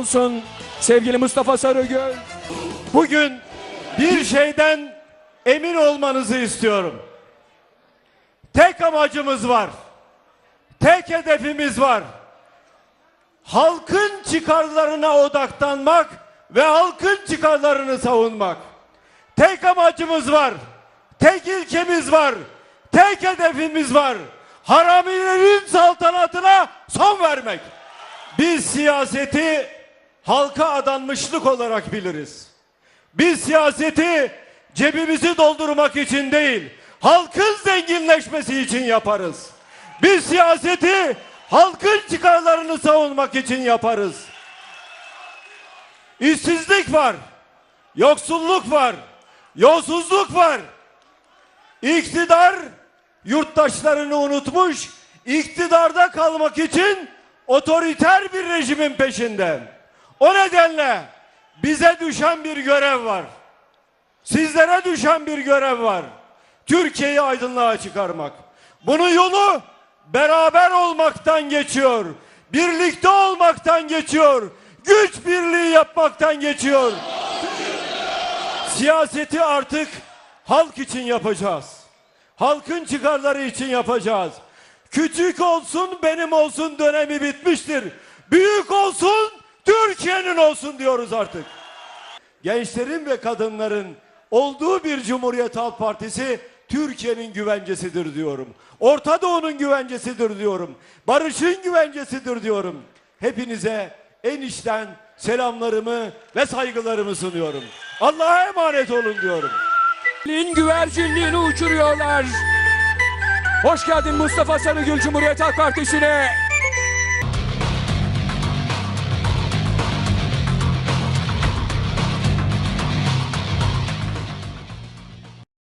olsun sevgili Mustafa Sarıgül. Bugün bir şeyden emin olmanızı istiyorum. Tek amacımız var. Tek hedefimiz var. Halkın çıkarlarına odaklanmak ve halkın çıkarlarını savunmak. Tek amacımız var. Tek ilkemiz var. Tek hedefimiz var. Haramilerin saltanatına son vermek. Biz siyaseti halka adanmışlık olarak biliriz. Biz siyaseti cebimizi doldurmak için değil, halkın zenginleşmesi için yaparız. Biz siyaseti halkın çıkarlarını savunmak için yaparız. İşsizlik var, yoksulluk var, yolsuzluk var. İktidar yurttaşlarını unutmuş, iktidarda kalmak için otoriter bir rejimin peşinde. O nedenle bize düşen bir görev var. Sizlere düşen bir görev var. Türkiye'yi aydınlığa çıkarmak. Bunun yolu beraber olmaktan geçiyor. Birlikte olmaktan geçiyor. Güç birliği yapmaktan geçiyor. Siyaseti artık halk için yapacağız. Halkın çıkarları için yapacağız. Küçük olsun benim olsun dönemi bitmiştir. Büyük olsun Türkiye'nin olsun diyoruz artık. Gençlerin ve kadınların olduğu bir Cumhuriyet Halk Partisi Türkiye'nin güvencesidir diyorum. Orta Doğu'nun güvencesidir diyorum. Barış'ın güvencesidir diyorum. Hepinize en içten selamlarımı ve saygılarımı sunuyorum. Allah'a emanet olun diyorum. Lin güvercinliğini uçuruyorlar. Hoş geldin Mustafa Sarıgül Cumhuriyet Halk Partisi'ne.